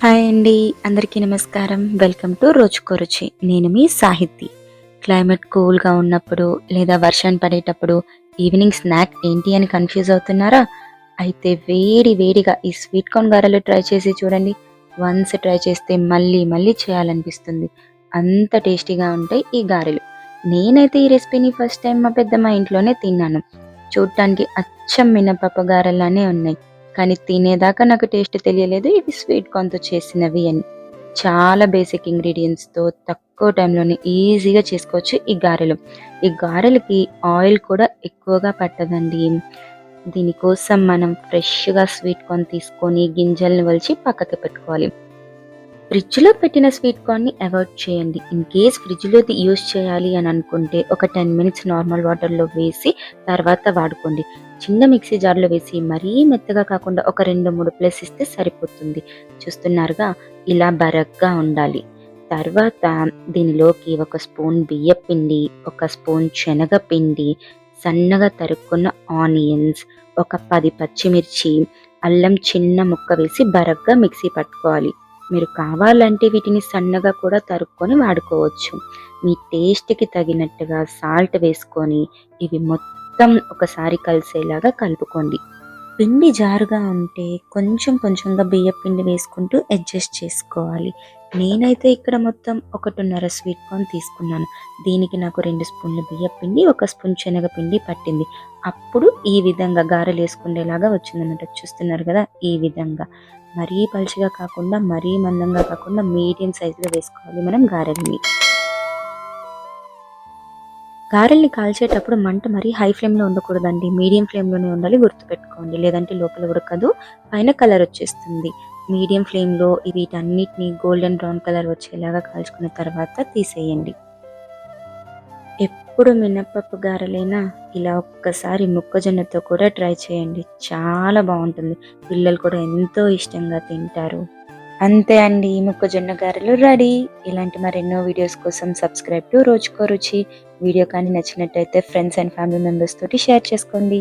Hi అండి అందరికీ నమస్కారం. వెల్కమ్ టు రోజుకో రుచి నేను మీ సాహితి. క్లైమేట్ కూల్గా ఉన్నప్పుడు లేదా వర్షం పడేటప్పుడు ఈవినింగ్ స్నాక్ ఏంటి అని కన్ఫ్యూజ్ అవుతున్నారా? అయితే వేడి వేడిగా ఈ స్వీట్ కార్న్ గారెలు ట్రై చేసి చూడండి. వన్స్ ట్రై చేస్తే మళ్ళీ మళ్ళీ చేయాలనిపిస్తుంది. అంత టేస్టీగా ఉంటాయి ఈ గారెలు. నేనైతే ఈ రెసిపీని ఫస్ట్ టైం మా పెద్దమ్మ ఇంట్లోనే తిన్నాను. చూడటానికి అచ్చం మినపప్పు గారెలానే ఉన్నాయి. కానీ తినేదాకా నాకు టేస్ట్ తెలియలేదు. ఇవి స్వీట్ కార్న్తో చేసినవి అని. చాలా బేసిక్ ఇంగ్రీడియంట్స్తో తక్కువ టైంలోనే ఈజీగా చేసుకోవచ్చు ఈ గారెలు. ఈ గారెలకి ఆయిల్ కూడా ఎక్కువగా పట్టదండి. దీనికోసం మనం ఫ్రెష్గా స్వీట్ కార్న్ తీసుకొని గింజల్ని వలిచి పక్కకి పెట్టుకోవాలి. ఫ్రిడ్జ్లో పెట్టిన స్వీట్ కార్న్ని అవాయిడ్ చేయండి. ఇన్ కేస్ ఫ్రిడ్జ్లో యూస్ చేయాలి అని అనుకుంటే ఒక టెన్ మినిట్స్ నార్మల్ వాటర్లో వేసి తర్వాత వాడుకోండి. చిన్న మిక్సీ జార్లో వేసి మరీ మెత్తగా కాకుండా ఒక రెండు మూడు ప్లేస్ ఇస్తే సరిపోతుంది. చూస్తున్నారుగా? ఇలా బరగ్గా ఉండాలి. తర్వాత దీనిలోకి ఒక స్పూన్ బియ్యపిండి ఒక స్పూన్ శనగపిండి సన్నగా తరుక్కున్న ఆనియన్స్ ఒక పది పచ్చిమిర్చి అల్లం చిన్న ముక్క వేసి బరగ్గా మిక్సీ పట్టుకోవాలి. మీరు కావాలంటే వీటిని సన్నగా కూడా తరుక్కొని వాడుకోవచ్చు. మీ టేస్ట్కి తగినట్టుగా సాల్ట్ వేసుకొని ఇవి మొత్తం ఒకసారి కలిసేలాగా కలుపుకోండి. పిండి జారుగా ఉంటే కొంచెం కొంచెంగా బియ్య పిండి వేసుకుంటూ అడ్జస్ట్ చేసుకోవాలి. నేనైతే ఇక్కడ మొత్తం ఒకటిన్నర స్వీట్ కార్న్ తీసుకున్నాను. దీనికి నాకు రెండు స్పూన్ల బియ్యం పిండి ఒక స్పూన్ శనగపిండి పట్టింది. అప్పుడు ఈ విధంగా గారెలు వేసుకునేలాగా వచ్చిందన్నమాట. చూస్తున్నారు కదా ఈ విధంగా. మరీ పలుచగా కాకుండా మరీ మందంగా కాకుండా మీడియం సైజులో వేసుకోవాలి మనం గారెల్ని. గారెల్ని కాల్చేటప్పుడు మంట మరీ హై ఫ్లేమ్లో ఉండకూడదండి. మీడియం ఫ్లేమ్లోనే ఉండాలి గుర్తుపెట్టుకోండి. లేదంటే లోపల ఉడకదు. పైన కలర్ వచ్చేస్తుంది. మీడియం ఫ్లేమ్లో వీటన్నిటిని గోల్డెన్ బ్రౌన్ కలర్ వచ్చేలాగా కాల్చుకున్న తర్వాత తీసేయండి. ఎప్పుడు మినప్పప్పు గారెలైనా ఇలా ఒక్కసారి మొక్కజొన్నతో కూడా ట్రై చేయండి. చాలా బాగుంటుంది. పిల్లలు కూడా ఎంతో ఇష్టంగా తింటారు. అంతే అండి మొక్కజొన్న గారెలు రెడీ. ఇలాంటి మరెన్నో వీడియోస్ కోసం సబ్స్క్రైబ్ టు రోజుకో రుచి. వీడియో కానీ నచ్చినట్టయితే ఫ్రెండ్స్ అండ్ ఫ్యామిలీ మెంబర్స్ తోటి షేర్ చేసుకోండి.